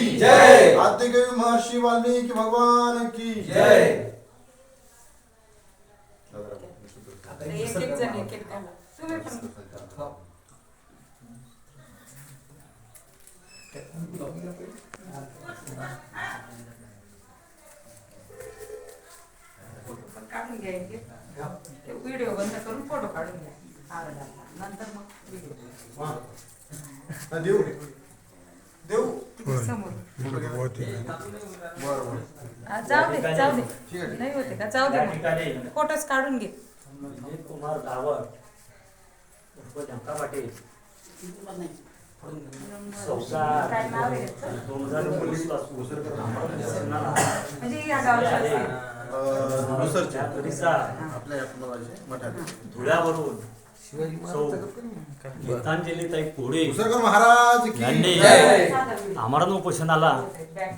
की जय. आद्यकवी महर्षी वाल्मिकी भगवान की जय। पण काढून घ्या एक एक. ते व्हिडिओ बंद करून फोटो काढून घ्या. नंतर मग व्हिडिओ. हा, देऊ. देऊ. हा, जाऊ दे जाऊ दे. ठीक आहे. नाही होते का? जाऊ दे मग. फोटोच काढून घे. म्हणजे कुमार गावड उर्फ झंका पाटील. चौदा काय नाव आहे याचं? दोन हजार एकोणीसपासून म्हणजे या गावच्या. त्या आपल्या या? मठाचे. धुळ्यावरून. सौ गीतांजलीताई कोडे दुसरकर महाराज की यांनी जय. साधा व्हिडिओ. आमरण उपोषणाला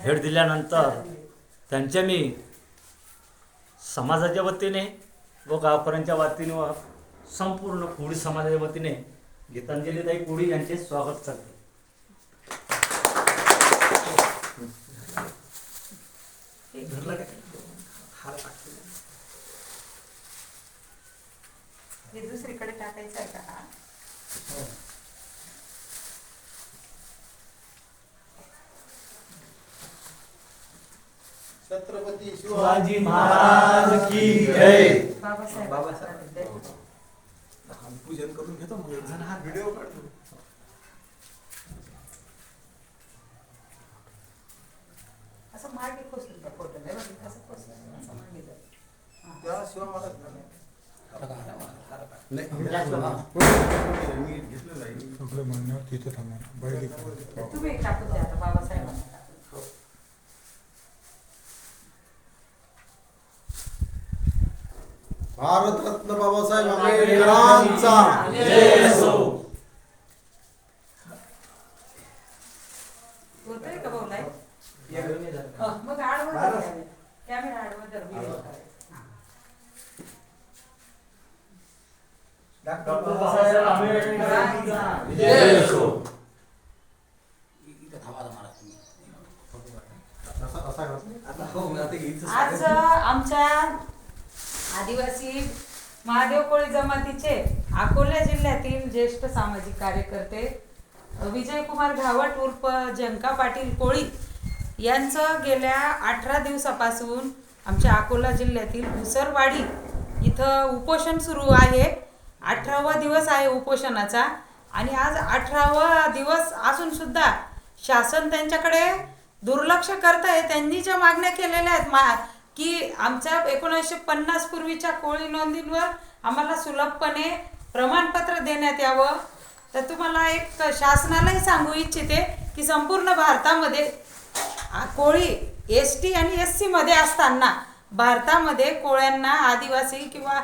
भेट दिल्यानंतर त्यांच्या मी समाजाच्या वतीने व गावकऱ्यांच्या वतीने व संपूर्ण कोळी समाजाच्या वतीने गीतांजलीताई कोळी यांचे स्वागत करते. हे दुसरीकडे टाकायचं आहे का छत्रपती शिवाजी महाराज की जय बाबासाहेब बाबासाहेब. पूजन करून घेतो मग एक जण हा व्हिडिओ काढतो असं मागे खोचून त्या फोटोला हे बघ, असं खोचून, असं मागे. हा. शिवा महाराज नाही मी घेतलं जाईल आपलं म्हणणं तिथं थांबा बैल इकडे. तुम्ही टाकून द्या आता बाबासाहेबांना. टाकून. भारतरत्न बाबासाहेब आंबेडकरांचा जय असो होतंय का भाऊ live? मग आडवं धर कॅमेरा. कॅमेरा आडवं धर, video करायचा. हा. डॉक्टर बाबासाहेब आंबेडकरांचा जय असो असा असा घातला. आज आमच्या आदिवासी महादेव कोळी जमातीचे अकोला जिल्ह्यातील ज्येष्ठ सामाजिक कार्यकर्ते विजयकुमार घावट उर्फ जंका पाटील कोळी यांचं गेल्या अठरा दिवसापासून आमच्या अकोला जिल्ह्यातील भुसरवाडी इथं उपोषण सुरू आहे. अठरावा दिवस आहे उपोषणाचा आणि आज अठरावा दिवस असून सुद्धा शासन त्यांच्याकडे दुर्लक्ष करत आहे त्यांनी ज्या मागण्या केलेल्या आहेत मा की आमच्या एकोणीसशे पन्नास पूर्वीच्या कोळी नोंदींवर आम्हाला सुलभपणे प्रमाणपत्र देण्यात यावं. तर तुम्हाला एक शासनालाही सांगू इच्छिते की संपूर्ण भारतामध्ये कोळी एस टी आणि एस सीमध्ये असताना भारतामध्ये कोळ्यांना आदिवासी किंवा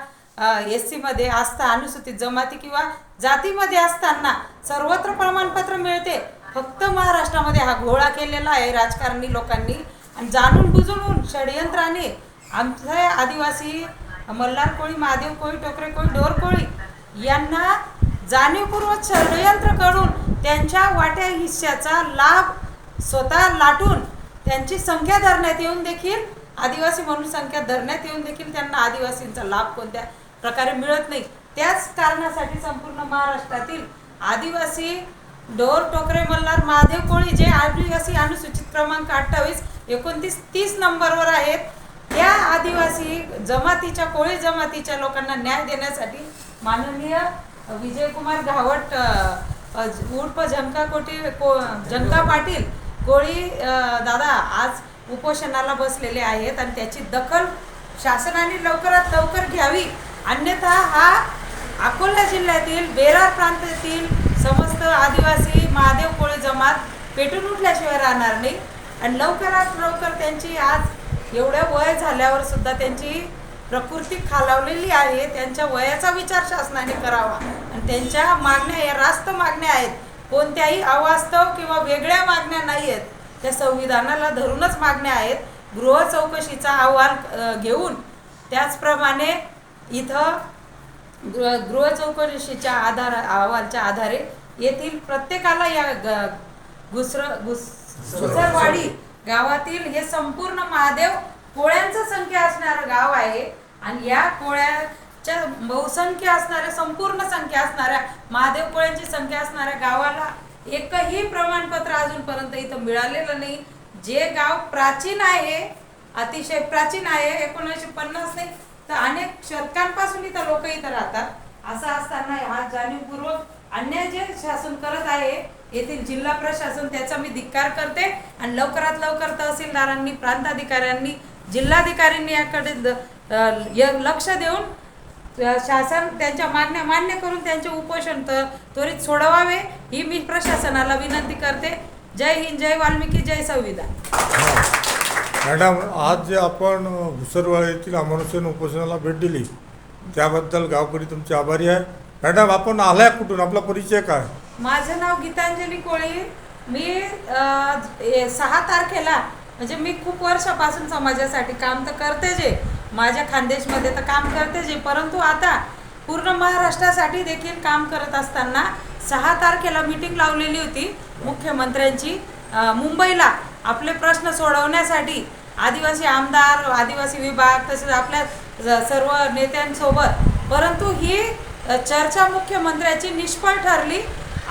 एस सीमध्ये असता अनुसूचित जमाती किंवा जातीमध्ये असताना सर्वत्र प्रमाणपत्र मिळते. फक्त महाराष्ट्रामध्ये हा घोळा केलेला आहे राजकारणी लोकांनी. आणि जाणून बुजून षडयंत्राने आमचे आदिवासी मल्हार कोळी महादेव कोळी टोकरे कोळी डोर कोळी यांना जाणीवपूर्वक षडयंत्र करून त्यांच्या वाट्या हिश्श्याचा लाभ स्वतः लाटून त्यांची संख्या धरण्यात येऊन देखील आदिवासी म्हणून संख्या धरण्यात येऊन देखील त्यांना आदिवासींचा लाभ कोणत्या प्रकारे मिळत नाही. त्याच कारणासाठी संपूर्ण महाराष्ट्रातील आदिवासी डोर टोकरे मल्हार महादेव कोळी जे आदिवासी अनुसूचित क्रमांक अठ्ठावीस एकोणतीस तीस नंबरवर आहेत. त्या आदिवासी जमातीच्या कोळी जमातीच्या लोकांना न्याय देण्यासाठी माननीय विजयकुमार घावट उर्फ झंका कोटी को झंका पाटील कोळी दादा आज उपोषणाला बसलेले आहेत आणि त्याची दखल शासनाने लवकरात लवकर घ्यावी. अन्यथा हा अकोला जिल्ह्यातील बेरार प्रांतातील समस्त आदिवासी महादेव कोळी जमात पेटून उठल्याशिवाय राहणार नाही. आणि लवकरात लवकर त्यांची आज एवढ्या वय झाल्यावर सुद्धा त्यांची प्रकृती खालावलेली आहे. त्यांच्या वयाचा विचार शासनाने करावा. आणि त्यांच्या मागण्या या रास्त मागण्या आहेत. कोणत्याही अवास्तव किंवा वेगळ्या मागण्या नाही आहेत. त्या संविधानाला धरूनच मागण्या आहेत. गृह चौकशीचा अहवाल घेऊन त्याचप्रमाणे इथं गृह चौकशीच्या आधार अहवालच्या आधारे येथील प्रत्येकाला या घुसर घुस सुसरवाडी गावातील हे संपूर्ण महादेव कोळ्यांचं संख्या असणारं गाव आहे. आणि या कोळ्याच्या बहुसंख्य असणाऱ्या संपूर्ण संख्या असणाऱ्या महादेव कोळ्यांची संख्या असणाऱ्या गावाला एकही प्रमाणपत्र अजूनपर्यंत इथं मिळालेलं नाही. जे गाव प्राचीन आहे अतिशय प्राचीन आहे एकोणीसशे पन्नास नाही तर अनेक शतकांपासून इथं लोक इथं राहतात. असं असताना हा जाणीवपूर्वक अन्याय जे शासन करत आहे येथील जिल्हा प्रशासन त्याचा मी धिक्कार करते. आणि लवकरात लवकर तहसीलदारांनी प्रांताधिकाऱ्यांनी जिल्हाधिकाऱ्यांनी याकडे य- लक्ष देऊन शासन त्यांच्या मागण्या मान्य करून त्यांचे उपोषण तर त्वरित सोडवावे ही मी प्रशासनाला विनंती करते. जय हिंद जय वाल्मिकी जय संविधान. हो. मॅडम आज जे आपण घुसरवाड येथील अमानुषन उपोषणाला भेट दिली त्याबद्दल गावकरी तुमचे आभारी आहे. मॅडम आपण आलाय कुठून? आपला परिचय काय? माझं नाव गीतांजली कोळी. मी ए- सहा तारखेला म्हणजे मी खूप वर्षापासून समाजासाठी काम तर करते जे माझ्या खानदेशमध्ये तर काम करते जे परंतु आता पूर्ण महाराष्ट्रासाठी देखील काम करत असताना सहा तारखेला मीटिंग लावलेली होती मुख्यमंत्र्यांची. मुंबईला आपले प्रश्न सोडवण्यासाठी आदिवासी आमदार आदिवासी विभाग तसेच आपल्या सर्व नेत्यांसोबत. परंतु ही चर्चा मुख्यमंत्र्याची निष्फळ ठरली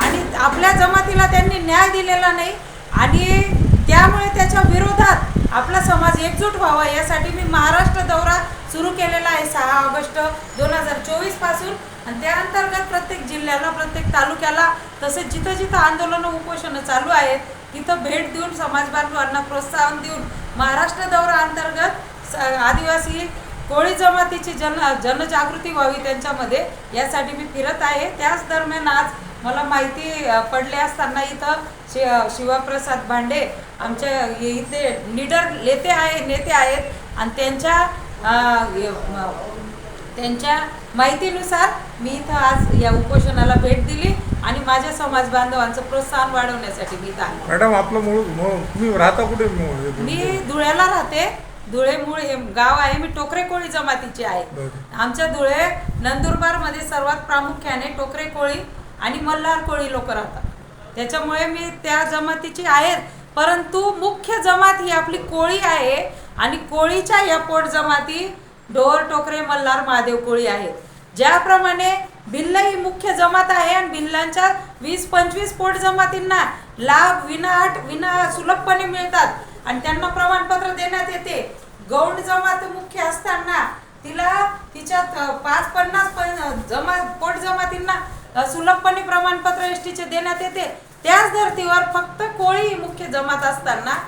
आणि आपल्या जमातीला त्यांनी न्याय दिलेला नाही आणि त्यामुळे त्याच्या विरोधात आपला समाज एकजूट व्हावा यासाठी मी महाराष्ट्र दौरा सुरू केलेला आहे सहा ऑगस्ट दोन हजार चोवीसपासून. आणि त्या अंतर्गत प्रत्येक जिल्ह्याला प्रत्येक तालुक्याला तसेच जिथं जिथं आंदोलनं उपोषणं चालू आहेत तिथं भेट देऊन समाज बांधवांना प्रोत्साहन देऊन महाराष्ट्र दौरा अंतर्गत स- आदिवासी कोळी जमातीची जन जनजागृती व्हावी त्यांच्यामध्ये यासाठी मी फिरत आहे. त्याच दरम्यान आज मला माहिती पडले असताना इथं शि शिवप्रसाद भांडे आमच्या इथे लीडर नेते आहे नेते आहेत. आणि त्यांच्या त्यांच्या माहितीनुसार मी इथं आज या उपोषणाला भेट दिली. आणि माझ्या समाज बांधवांचं प्रोत्साहन वाढवण्यासाठी मी आले. मॅडम आपलं मूळ मूळ- तुम्ही राहता कुठे मूळ? मी धुळ्याला राहते. धुळे मूळ हे गाव आहे. मी टोकरे कोळी जमातीची आहे. बरं. आमच्या धुळे नंदुरबारमध्ये सर्वात प्रामुख्याने टोकरे कोळी आणि मल्हार कोळी लोक राहतात. त्याच्यामुळे मी त्या जमातीची आहेत परंतु मुख्य जमात ही आपली कोळी आहे आणि कोळीच्या या पोट जमाती ढोर टोकरे मल्हार महादेव कोळी आहेत. ज्याप्रमाणे भिल्ल ही मुख्य जमात आहे आणि भिल्लांच्या वीस पंचवीस पोट जमातींना लाभ विनाअट विना सुलभपणे मिळतात. आणि त्यांना प्रमाणपत्र देण्यात येते. गौंड जमात मुख्य असताना तिला तिच्या पाच पन्नास पण जमा पोट जमातींना सुलभपणे प्रमाणपत्र एस टीचे देण्यात येते. त्याच धर्तीवर फक्त कोळी मुख्य जमात असताना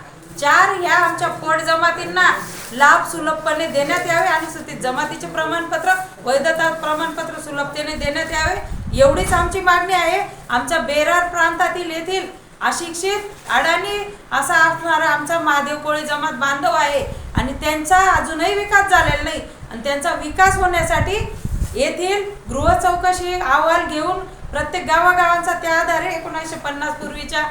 चार ह्या आमच्या पोट जमातींना लाभ सुलभपणे देण्यात यावे अनुसूचित जमातीचे प्रमाणपत्र वैधता प्रमाणपत्र सुलभतेने देण्यात यावे. एवढीच आमची मागणी आहे. आमच्या बेरार प्रांतातील येथील अशिक्षित अडाणी असा असणारा आमचा महादेव कोळी जमात बांधव आहे. आणि त्यांचा अजूनही विकास झालेला नाही. आणि त्यांचा विकास होण्यासाठी येथील गृह चौकशी अहवाल घेऊन प्रत्येक गावागावांचा त्या आधारे एकोणीसशे पन्नास पूर्वीच्या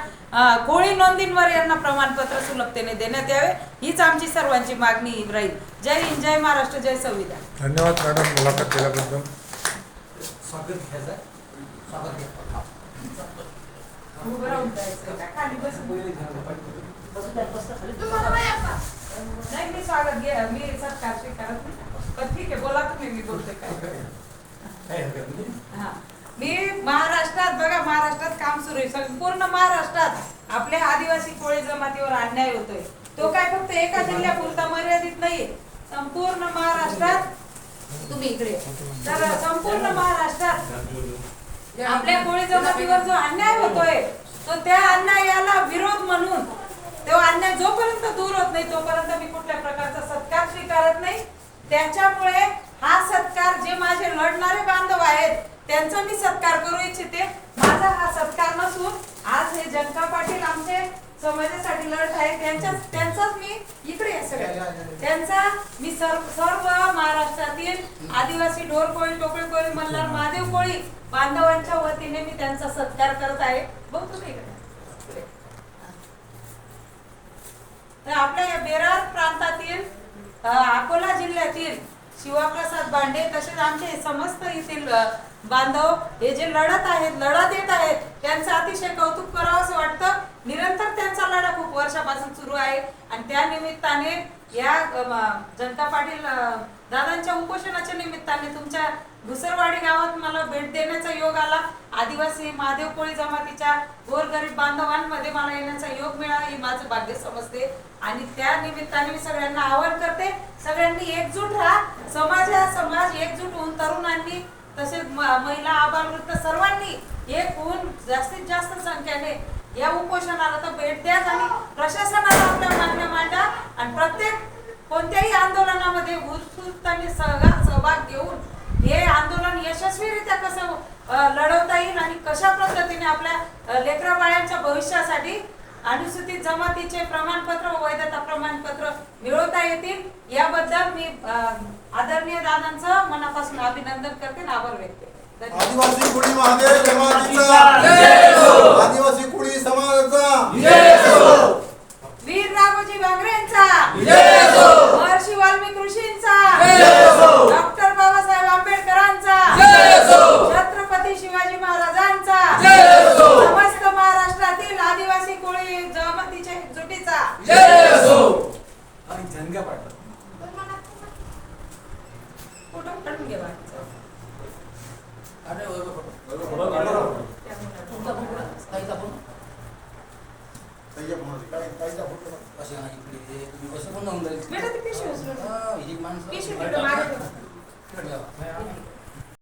कोळी नोंदींवर यांना प्रमाणपत्र सुलभतेने देण्यात यावे. हीच आमची सर्वांची मागणी राहील. जय हिंद जय महाराष्ट्र जय संविधान. धन्यवाद मॅडम मुलाखत केल्याबद्दल स्वागत घ्या. नाही मी स्वागत घे मी सत्कार स्वीकारत नाही. पण ठीक आहे बोला तुम्ही मी बोलते काय. काही हरकत नाही. हा. मी महाराष्ट्रात बघा महाराष्ट्रात काम सुरू आहे. संपूर्ण महाराष्ट्रात आपल्या आदिवासी कोळी जमातीवर अन्याय होतोय. तो काय फक्त एका जिल्ह्यापुरता मर्यादित नाही संपूर्ण महाराष्ट्रात तुम्ही इकडे तर संपूर्ण महाराष्ट्रात आपल्या कोळी जमातीवर जो अन्याय होतोय तो त्या अन्यायाला विरोध म्हणून तो अन्याय जोपर्यंत दूर होत नाही तोपर्यंत मी कुठल्या प्रकारचा सत्कार स्वीकारत नाही. त्याच्यामुळे हा सत्कार जे माझे लढणारे बांधव आहेत त्यांचा मी सत्कार करू इच्छिते. माझा हा सत्कार नसून आज हे जनता पाटील आमचे समाजासाठी लढत आहे. त्यांच्या त्यांचाच मी इकडे त्यांचा मी सर्व सर्व महाराष्ट्रातील आदिवासी ढोर कोळी टोकळी कोळी मल्हार महादेव कोळी बांधवांच्या वतीने मी त्यांचा सत्कार करत आहे. बघ तुम्ही. तर आपल्या या बेरार प्रांतातील अकोला जिल्ह्यातील शिवाप्रसाद बांडे तसेच आमचे समस्त येथील बांधव हे जे लढत आहेत लढा देत आहेत त्यांचं अतिशय कौतुक करावं असं वाटतं. निरंतर त्यांचा लढा खूप वर्षापासून सुरू आहे. आणि त्या निमित्ताने या जनता पाटील दादांच्या उपोषणाच्या निमित्ताने तुमच्या घुसरवाडी गावात मला भेट देण्याचा योग आला. आदिवासी महादेव कोळी जमातीच्या गोरगरीब बांधवांमध्ये मला येण्याचा योग मिळाला हे माझं भाग्य समजते. आणि त्या निमित्ताने मी सगळ्यांना आवाहन करते सगळ्यांनी एकजूट राहा. समाज हा समाज एकजूट होऊन तरुणांनी तसेच महिला आभार वृत्त सर्वांनी एक होऊन जास्तीत जास्त संख्येने या उपोषणाला तर भेट द्या आणि प्रशासनाला आपल्या मागण्या मांडा आणि प्रत्येक कोणत्याही आंदोलनामध्ये उत्सुकताने सहभाग सहभाग घेऊन हे आंदोलन यशस्वीरित्या कसं लढवता येईल आणि कशा पद्धतीने आपल्या लेकराबाळ्यांच्या भविष्यासाठी अनुसूचित जमातीचे प्रमाणपत्र व वैधता प्रमाणपत्र मिळवता येतील. याबद्दल मी अ, आदरणीय दादांचं मनापासून अभिनंदन करते आणि आभार व्यक्त. आदिवासी आदिवासी